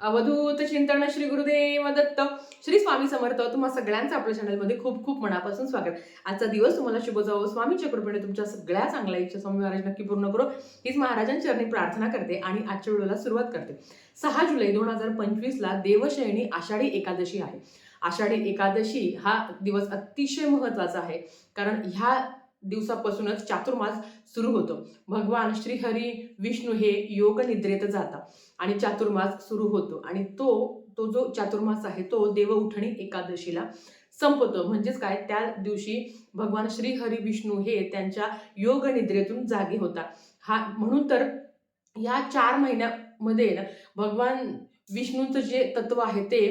अवधूत चिंतन श्री गुरुदेव दत्त. श्री स्वामी समर्थ तुम्हा सगळ्यांचं आपल्या चॅनलमध्ये खूप खूप मनापासून स्वागत. आजचा दिवस तुम्हाला शुभ जावो. स्वामीच्या कृपेने तुमच्या सगळ्या चांगल्या इच्छा स्वामी महाराज नक्की पूर्ण करो. हीच महाराजांच्या प्रार्थना करते आणि आजच्या व्हिडिओला सुरुवात करते. सहा जुलै दोन हजार पंचवीसला देवशयनी आषाढी एकादशी आहे. आषाढी एकादशी हा दिवस अतिशय महत्त्वाचा आहे. कारण ह्या दिवसापासूनच चातुर्मास सुरू होतो. भगवान श्रीहरी विष्णू हे योग निद्रेत जातात आणि चातुर्मास सुरू होतो आणि तो तो जो चातुर्मास आहे तो देवउठणी एकादशीला संपतो. म्हणजेच काय? त्या दिवशी भगवान श्रीहरी विष्णू हे त्यांच्या योग निद्रेतून जागे होता हा म्हणून तर या चार महिन्यामध्ये ना भगवान विष्णूचं जे तत्व आहे ते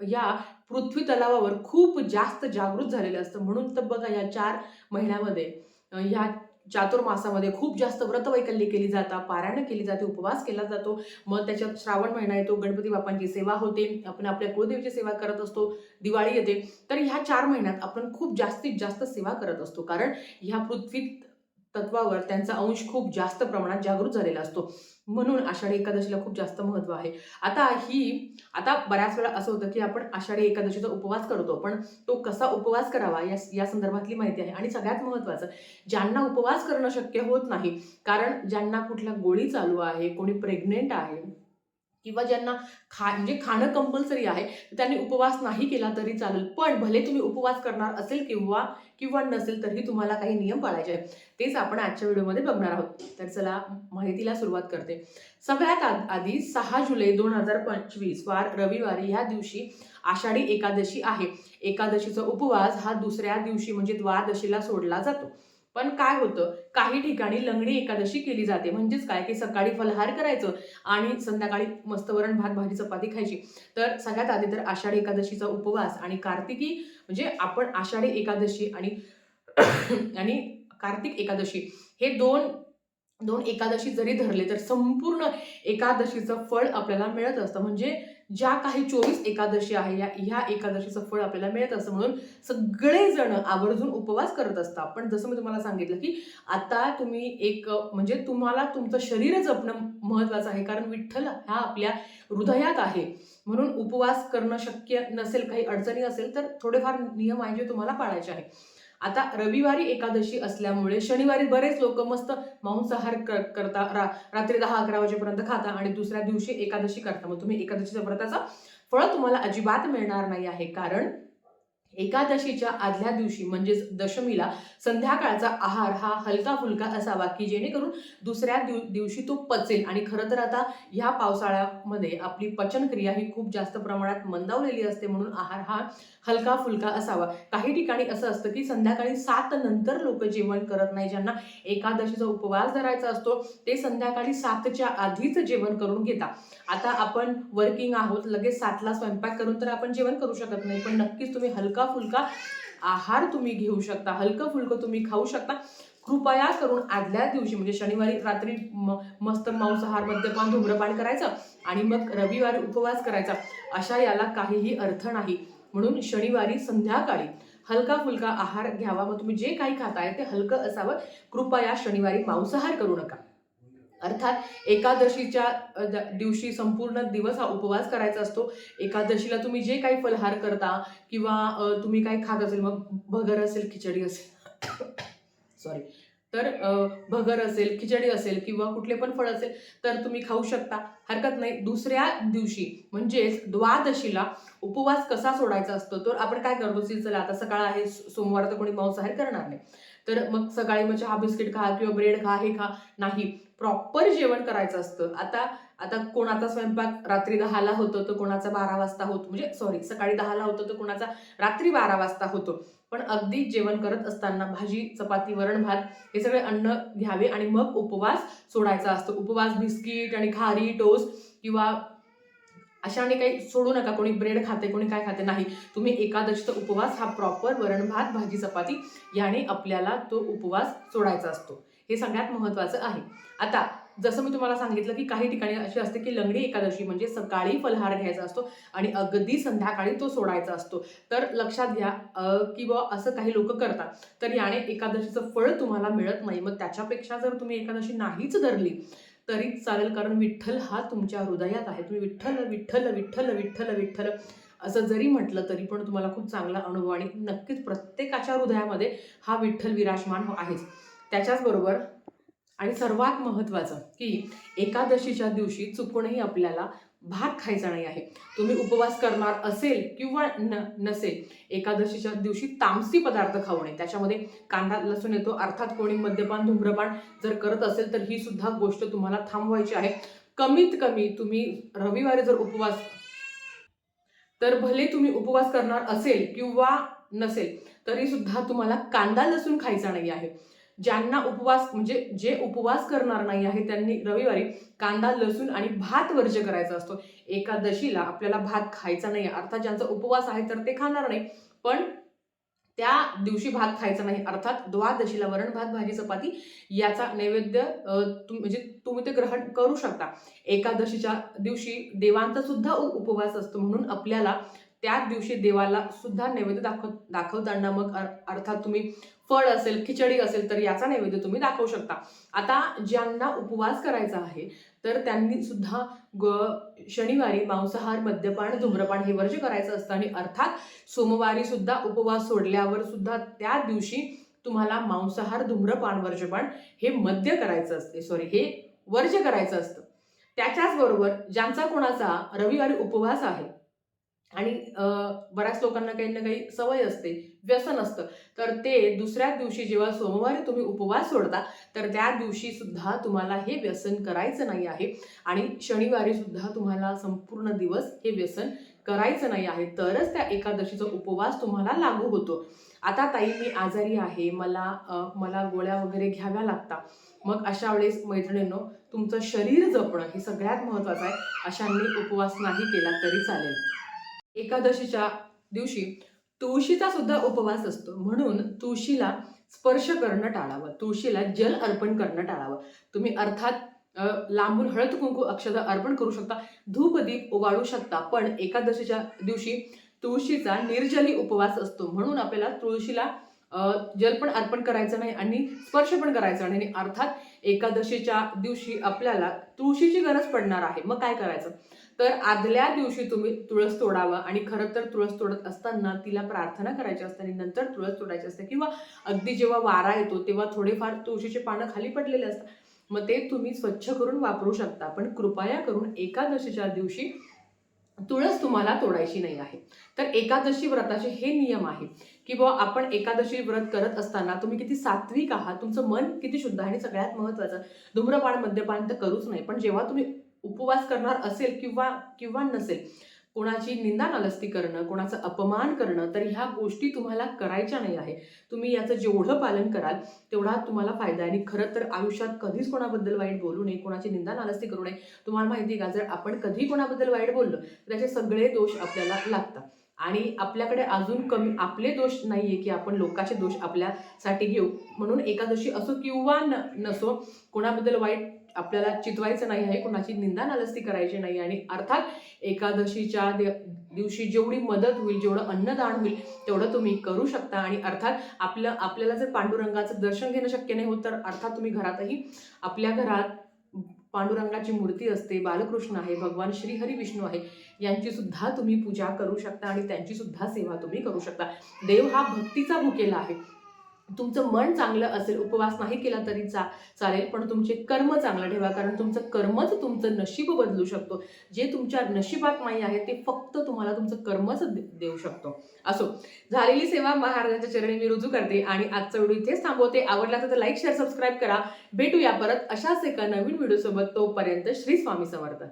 या पृथ्वी तलावावर खूप जास्त जागृत झालेलं असतं. म्हणून तर बघा या चार महिन्यामध्ये ह्या चातुर्मासामध्ये खूप जास्त व्रतवैकल्य केली जातात पारायण केली जाते उपवास केला जातो. मग त्याच्यात श्रावण महिना येतो गणपती बाप्पांची सेवा होते आपण आपल्या कुळदेवीची सेवा करत असतो दिवाळी येते. तर ह्या चार महिन्यात आपण खूप जास्तीत जास्त सेवा करत असतो. कारण ह्या पृथ्वीत तत्वावर त्यांचा अंश खूप जास्त प्रमाणात जागृत झालेला असतो. म्हणून आषाढी एकादशीला खूप जास्त महत्त्व आहे. आता ही आता बऱ्याच वेळा असं होतं की आपण आषाढी एकादशीचा उपवास करतो पण तो कसा उपवास करावा या या संदर्भातली माहिती आहे. आणि सगळ्यात महत्त्वाचं ज्यांना उपवास करणं शक्य होत नाही कारण ज्यांना कुठल्या गोळी चालू आहे कोणी प्रेग्नेंट आहे किंवा ज्यांना खा म्हणजे खाणं कंपल्सरी आहे तर त्यांनी उपवास नाही केला तरी चालेल. पण भले तुम्ही उपवास करणार असेल किंवा किंवा नसेल तरी तुम्हाला काही नियम पाळायचे आहेत. तेच आपण आजच्या व्हिडिओमध्ये बघणार आहोत. तर चला माहितीला सुरुवात करते. सगळ्यात आ आधी सहा जुलै दोन हजार पंचवीस वार रविवारी ह्या दिवशी आषाढी एकादशी आहे. एकादशीचा उपवास हा दुसऱ्या दिवशी म्हणजे द्वादशीला सोडला जातो. पण काय होतं? काही ठिकाणी लंगडी एकादशी केली जाते. म्हणजेच काय? की सकाळी फलहार करायचं आणि संध्याकाळी मस्त वरण भात भाजी चपाती खायची. तर सगळ्यात आधी तर आषाढी एकादशीचा उपवास आणि कार्तिकी म्हणजे आपण आषाढी एकादशी आणि आणि कार्तिक एकादशी हे दोन दोन एकादशी जरी धरले तर संपूर्ण एकादशीचं फळ आपल्याला मिळत असतं. म्हणजे ज्या काही चोवीस एकादशी आहे या ह्या एकादशीचं फळ आपल्याला मिळत असतं म्हणून सगळेजण आवर्जून उपवास करत असतात. पण जसं मी तुम्हाला सांगितलं की आता तुम्ही एक म्हणजे तुम्हाला तुमचं शरीर जपणं महत्वाचं आहे. कारण विठ्ठल हा आपल्या हृदयात आहे. म्हणून उपवास करणं शक्य नसेल काही अडचणी असेल तर थोडेफार नियम आहे जे तुम्हाला पाळायचे आहे आता रविवारी एकादशी असल्यामुळे शनिवारी बरेच लोक मस्त मांसाहार करता रा रात्री दहा अकरा वाजेपर्यंत खाता आणि दुसऱ्या दिवशी एकादशी करता. मग तुम्ही एकादशीच्या व्रताचं फळ तुम्हाला अजिबात मिळणार नाही आहे. कारण एकादशीच्या आदल्या दिवशी म्हणजेच दशमीला संध्याकाळचा आहार हा हलका फुलका असावा की जेणेकरून दुसऱ्या दिव दिवशी तो पचेल. आणि खरं तर आता ह्या पावसाळ्यामध्ये आपली पचनक्रिया ही खूप जास्त प्रमाणात मंदावलेली असते म्हणून आहार हा हलका फुलका असावा. काही ठिकाणी असं असतं की संध्याकाळी सात नंतर लोक जेवण करत नाही. ज्यांना एकादशीचा उपवास धरायचा असतो ते संध्याकाळी सातच्या आधीच जेवण करून घेतात आता आपण वर्किंग आहोत लगेच सातला स्वयंपाक करून तर आपण जेवण करू शकत नाही. पण नक्कीच तुम्ही हलका फुलका आहार तुम्ही घेऊ शकता हलकं फुलकं तुम्ही खाऊ शकता. कृपया करून आदल्या दिवशी म्हणजे शनिवारी रात्री म मस्त मांसाहार मद्यपान धूम्रपान करायचं आणि मग रविवारी उपवास करायचा अशा याला काहीही अर्थ नाही. म्हणून शनिवारी संध्याकाळी हलका फुलका आहार घ्यावा. मग तुम्ही जे काही खाताय ते हलकं असावं. कृपया शनिवारी मांसाहार करू नका. अर्थात एकादशीच्या दिवशी संपूर्ण दिवस हा उपवास करायचा असतो. एकादशीला तुम्ही जे काही फलहार करता किंवा तुम्ही काही खात असेल मग भगर असेल खिचडी असेल. सॉरी तर भगर असेल खिचडी असेल किंवा कुठले पण फळ असेल तर तुम्ही खाऊ शकता. हरकत नाही. दुसऱ्या दिवशी म्हणजेच द्वादशीला उपवास कसा सोडायचा असतो तर आपण काय करतो? की चला आता सकाळ आहे. सोमवार तर कोणी मांसाहार करणार नाही. तर मग सकाळी म्हणजे मग चहा बिस्किट खा किंवा ब्रेड खा हे खा. नाही प्रॉपर जेवण करायचं असतं. आता आता कोणाचा स्वयंपाक रात्री दहाला होतो तर कोणाचा बारा वाजता होतो. म्हणजे सॉरी सकाळी दहाला होतो तर कोणाचा रात्री बारा वाजता होतो. पण अगदी जेवण करत असताना भाजी चपाती वरण भात हे सगळे अन्न घ्यावे आणि मग उपवास सोडायचा असतो. उपवास बिस्किट आणि खारी टोस्ट किंवा अशाने काही सोडू नका. कोणी ब्रेड खाते कोणी काय खाते नाही. तुम्ही एकादशीचा उपवास हा प्रॉपर वरण भात भाजी चपाती याने आपल्याला तो उपवास सोडायचा असतो. हे सगळ्यात महत्त्वाचं आहे. आता जसं मी तुम्हाला सांगितलं की काही ठिकाणी अशी असते की लंगडी एकादशी म्हणजे सकाळी फलहार घ्यायचा असतो आणि अगदी संध्याकाळी तो सोडायचा असतो. तर लक्षात घ्या की बा असं काही लोक करतात. तर याने एकादशीचं फळ तुम्हाला मिळत नाही. मग त्याच्यापेक्षा जर तुम्ही एकादशी नाहीच धरली तरीच चालेल कारण विठ्ठल हा तुमच्या हृदयात आहे. तुम्ही विठ्ठल विठ्ठल विठ्ठल विठ्ठल विठ्ठल असं जरी म्हटलं तरी पण तुम्हाला खूप चांगला अनुभव आणि नक्कीच प्रत्येकाच्या हृदयामध्ये हा विठ्ठल विराजमान हो आहेच. त्याच्याचबरोबर आणि सर्वात महत्त्वाचं की एकादशीच्या दिवशी चुकूनही आपल्याला भात खायचा नाही आहे. तुम्ही उपवास करणार असेल किंवा न नसेल एकादशीच्या दिवशी तामसी पदार्थ खाऊ नये. त्याच्यामध्ये कांदा लसूण येतो. अर्थात कोणी मद्यपान धूम्रपान जर करत असेल तर ही सुद्धा गोष्ट तुम्हाला थांबवायची आहे. कमीत कमी तुम्ही रविवारी जर उपवास तर भले तुम्ही उपवास करणार असेल किंवा नसेल तरी सुद्धा तुम्हाला कांदा लसूण खायचा नाही आहे. ज्यांना उपवास म्हणजे जे उपवास करणार नाही आहे त्यांनी रविवारी कांदा लसूण आणि भात वर्ज करायचा असतो. एकादशीला आपल्याला भात खायचा नाही. अर्थात ज्यांचा उपवास आहे तर ते खाणार नाही. पण त्या दिवशी भात खायचा नाही. अर्थात द्वादशीला वरण भात भाजी चपाती याचा नैवेद्य म्हणजे तुम्ही ते ग्रहण करू शकता. एकादशीच्या दिवशी देवांचा सुद्धा उपवास असतो. म्हणून आपल्याला त्याच दिवशी देवाला सुद्धा नैवेद्य दाखव दाखवताना मग अर्थात तुम्ही फळ असेल खिचडी असेल तर याचा नैवेद्य तुम्ही दाखवू शकता. आता ज्यांना उपवास करायचा आहे तर त्यांनी सुद्धा ग शनिवारी मांसाहार मद्यपान धूम्रपान हे वर्ज करायचं असतं. आणि अर्थात सोमवारी सुद्धा उपवास सोडल्यावर सुद्धा त्या दिवशी तुम्हाला मांसाहार धूम्रपान वर्जपान हे मद्य करायचं असते. सॉरी हे वर्ज करायचं असतं. त्याच्याच बरोबर ज्यांचा कोणाचा रविवारी उपवास आहे आणि बऱ्याच लोकांना काही ना काही सवय असते व्यसन असतं. तर ते दुसऱ्या दिवशी जेव्हा सोमवारी तुम्ही उपवास सोडता तर त्या दिवशी सुद्धा तुम्हाला हे व्यसन करायचं नाही आहे. आणि शनिवारी सुद्धा तुम्हाला संपूर्ण दिवस हे व्यसन करायचं नाही आहे. तरच त्या एकादशीचा उपवास तुम्हाला लागू होतो. आता ताई मी आजारी आहे. मला मला गोळ्या वगैरे घ्याव्या लागतात मग अशा वेळेस मैत्रिणींनो तुमचं शरीर जपणं हे सगळ्यात महत्त्वाचं आहे. अशांनी उपवास नाही केला तरी चालेल. एकादशीच्या दिवशी तुळशीचा सुद्धा उपवास असतो. म्हणून तुळशीला स्पर्श करणं टाळावं. तुळशीला जल अर्पण करणं टाळावं. तुम्ही अर्थात लांबून हळद कुंकू अक्षता अर्पण करू शकता. धूपदीप ओवाळू शकता. पण एकादशीच्या दिवशी तुळशीचा निर्जली उपवास असतो. म्हणून आपल्याला तुळशीला जल पण अर्पण करायचं नाही आणि स्पर्श पण करायचा नाही. आणि अर्थात एकादशीच्या दिवशी आपल्याला तुळशीची गरज पडणार आहे. मग काय करायचं? तर आदल्या दिवशी तुम्ही तुळस तोडावं आणि खरं तर तुळस तोडत असताना तिला प्रार्थना करायची असते आणि नंतर तुळस तोडायची असते. किंवा अगदी जेव्हा वारा येतो तेव्हा थोडेफार तुळशीचे पानं खाली पडलेले असतात. मग ते तुम्ही स्वच्छ करून वापरू शकता. पण कृपया करून एकादशीच्या दिवशी तुळस तुम्हाला तोडायची नाही आहे. तर एकादशी व्रताचे हे नियम आहे की बुवा आपण एकादशी व्रत करत असताना तुम्ही किती सात्विक आहात तुमचं मन किती शुद्ध आहे आणि सगळ्यात महत्त्वाचं. धूम्रपान मद्यपान तर करूच नाही. पण जेव्हा तुम्ही उपवास करणार असेल किंवा किंवा नसेल कोणाची निंदा नालस्ती करणं कोणाचं अपमान करणं तर ह्या गोष्टी तुम्हाला करायच्या नाही आहे तुम्ही याचं जेवढं पालन कराल तेवढा तुम्हाला फायदा आहे. आणि खरं तर आयुष्यात कधीच कोणाबद्दल वाईट बोलू नये कोणाची निंदा नालस्ती करू नये. तुम्हाला माहिती आहे का जर आपण कधी कोणाबद्दल वाईट बोललो तर त्याचे सगळे दोष आपल्याला लागतात. आणि आपल्याकडे अजून कमी आपले दोष नाही आहे की आपण लोकांचे दोष आपल्यासाठी घेऊ. म्हणून एकादशी असो किंवा न नसो कोणाबद्दल वाईट आपल्याला चितवायचं नाही आहे कोणाची निंदा नालस्ती करायची नाही आणि अर्थात एकादशीच्या दिवशी जेवढी मदत होईल जेवढं अन्नदान होईल तेवढं तुम्ही करू शकता. आणि अर्थात आपलं आपल्याला जर पांडुरंगाचं दर्शन घेणं शक्य नाही होत तर अर्थात तुम्ही घरातही आपल्या घरात पांडुरंगाची मूर्ती असते बालकृष्ण आहे भगवान श्रीहरी विष्णू आहे यांची सुद्धा तुम्ही पूजा करू शकता आणि त्यांची सुद्धा सेवा तुम्ही करू शकता. देव हा भक्तीचा भुकेला आहे. तुमचं मन चांगलं असेल उपवास नाही केला तरी चा चालेल पण तुमचे कर्म चांगलं ठेवा कारण तुमचं कर्मच तुमचं नशीब बदलू शकतो. जे तुमच्या नशिबात नाही आहे ते फक्त तुम्हाला तुमचं कर्मच दे- देऊ शकतो. असो झालेली सेवा महाराजांच्या चरणी मी रुजू करते आणि आजचा व्हिडिओ इथेच थांबवते. आवडला तर लाईक शेअर सबस्क्राईब करा. भेटूया परत अशाच एका नवीन व्हिडिओसोबत. तोपर्यंत श्री स्वामी समर्थ.